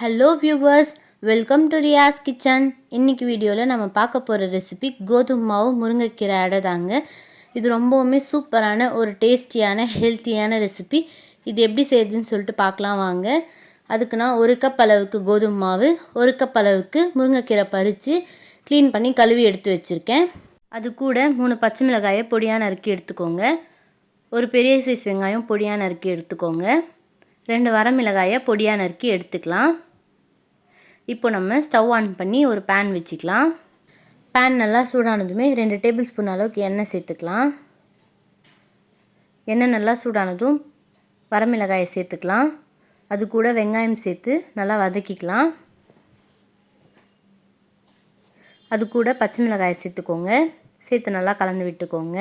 Hello viewers welcome to Riyas kitchen இன்னைக்கு வீடியோவில் நம்ம பார்க்க போகிற ரெசிபி கோதுமை மாவு முருங்கைக்கீரை அடை தாங்க. இது ரொம்பவுமே சூப்பரான ஒரு டேஸ்டியான ஹெல்த்தியான ரெசிபி இது எப்படி செய்யுதுன்னு சொல்லிட்டு பார்க்கலாம் வாங்க. அதுக்கு நான் ஒரு கப் அளவுக்கு கோதுமை மாவு ஒரு கப் அளவுக்கு முருங்கைக்கீரை பறித்து க்ளீன் பண்ணி கழுவி எடுத்து வச்சுருக்கேன். அது கூட மூணு பச்சை மிளகாயை பொடியாக நறுக்கி எடுத்துக்கோங்க. ஒரு பெரிய சைஸ் வெங்காயம் பொடியாக நறுக்கி எடுத்துக்கோங்க. ரெண்டு வரமிளகாயை பொடியாக நறுக்கி எடுத்துக்கலாம். இப்போ நம்ம ஸ்டவ் ஆன் பண்ணி ஒரு பேன் வச்சுக்கலாம். பேன் நல்லா சூடானதுமே ரெண்டு டேபிள் ஸ்பூன் அளவுக்கு எண்ணெய் சேர்த்துக்கலாம். எண்ணெய் நல்லா சூடானதும் வரமிளகாயை சேர்த்துக்கலாம். அது கூட வெங்காயம் சேர்த்து நல்லா வதக்கிக்கலாம். அது கூட பச்சை மிளகாயை சேர்த்துக்கோங்க. சேர்த்து நல்லா கலந்து விட்டுக்கோங்க.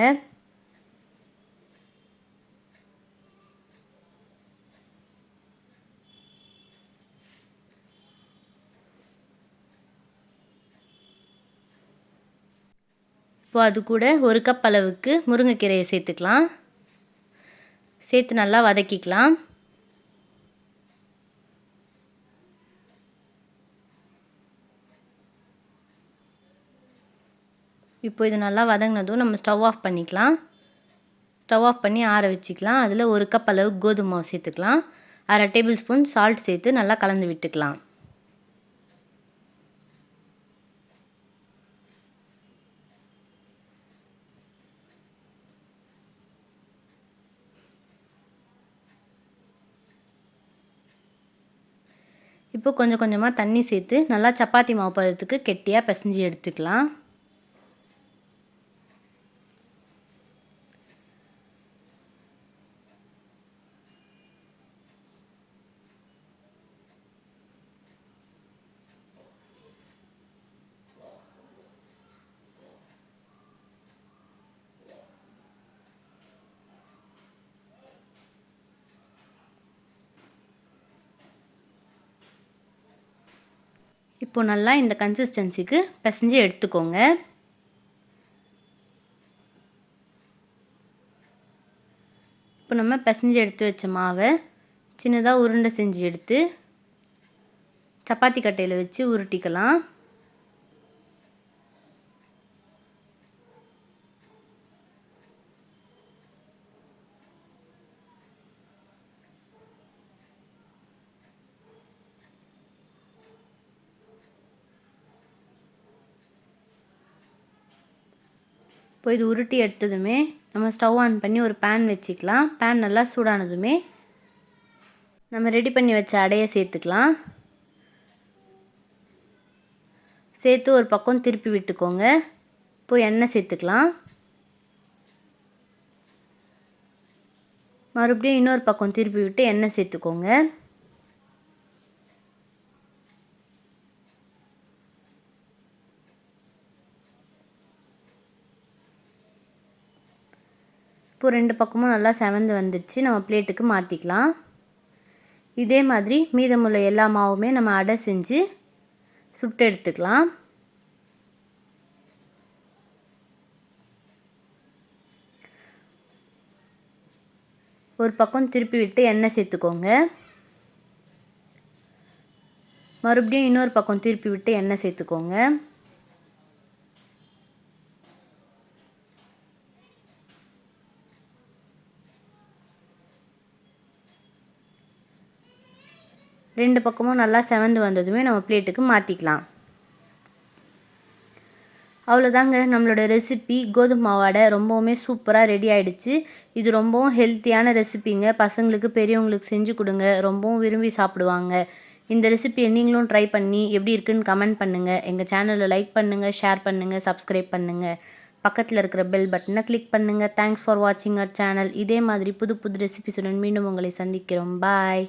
இப்போ அது கூட ஒரு கப் அளவுக்கு முருங்கைக்கீரையை சேர்த்துக்கலாம். சேர்த்து நல்லா வதக்கிக்கலாம். இப்போ இது நல்லா வதங்கினதும் நம்ம ஸ்டவ் ஆஃப் பண்ணிக்கலாம். ஸ்டவ் ஆஃப் பண்ணி ஆற வச்சுக்கலாம். அதில் ஒரு கப் அளவு கோதுமை மாவு சேர்த்துக்கலாம். அரை டேபிள் ஸ்பூன் சால்ட் சேர்த்து நல்லா கலந்து விட்டுக்கலாம். இப்போ கொஞ்சம் கொஞ்சமாக தண்ணி சேர்த்து நல்லா சப்பாத்தி மாவு பதத்துக்கு கெட்டியாக பிசைஞ்சு எடுத்துக்கலாம். இப்போ நல்லா இந்த கன்சிஸ்டன்சிக்கு பிசைஞ்சு எடுத்துக்கோங்க. இப்போ நம்ம பிசைஞ்சு எடுத்து வச்ச மாவை சின்னதாக உருண்டை செஞ்சு எடுத்து சப்பாத்தி கட்டையில் வச்சு உருட்டிக்கலாம். இப்போ இது உருட்டி எடுத்ததுமே நம்ம ஸ்டவ் ஆன் பண்ணி ஒரு பேன் வச்சுக்கலாம். பேன் நல்லா சூடானதுமே நம்ம ரெடி பண்ணி வச்ச அடையை சேர்த்துக்கலாம். சேர்த்து ஒரு பக்கம் திருப்பி விட்டுக்கோங்க. இப்போ எண்ணெய் சேர்த்துக்கலாம். மறுபடியும் இன்னொரு பக்கம் திருப்பி விட்டு எண்ணெய் சேர்த்துக்கோங்க. இப்போ ரெண்டு பக்கமும் நல்லா செவந்து வந்துடுச்சு. நம்ம பிளேட்டுக்கு மாற்றிக்கலாம் இதே மாதிரி மீதமுள்ள எல்லா மாவுமே நம்ம அடை செஞ்சு சுட்டு எடுத்துக்கலாம். ஒரு பக்கம் திருப்பி விட்டு எண்ணெய் சேர்த்துக்கோங்க. மறுபடியும் இன்னொரு பக்கம் திருப்பி விட்டு எண்ணெய் சேர்த்துக்கோங்க. ரெண்டு பக்கமும் நல்லா செவந்து வந்ததுமே நம்ம பிளேட்டுக்கு மாற்றிக்கலாம் அவ்வளோதாங்க நம்மளோட ரெசிபி. கோதுமை மாவாடை ரொம்பவுமே சூப்பராக ரெடி ஆகிடுச்சு இது ரொம்பவும் ஹெல்த்தியான ரெசிபிங்க. பசங்களுக்கு பெரியவங்களுக்கு செஞ்சு கொடுங்க. ரொம்பவும் விரும்பி சாப்பிடுவாங்க. இந்த ரெசிபியை நீங்களும் ட்ரை பண்ணி எப்படி இருக்குன்னு கமெண்ட் பண்ணுங்கள் எங்கள் சேனலில் லைக் பண்ணுங்கள் ஷேர் பண்ணுங்கள் சப்ஸ்கிரைப் பண்ணுங்கள் பக்கத்தில் இருக்கிற பெல் பட்டனை கிளிக் பண்ணுங்கள் தேங்க்ஸ் ஃபார் வாட்சிங் அவர் சேனல் இதே மாதிரி புது புது ரெசிபிஸுடன் மீண்டும் உங்களை சந்திக்கிறோம். பாய்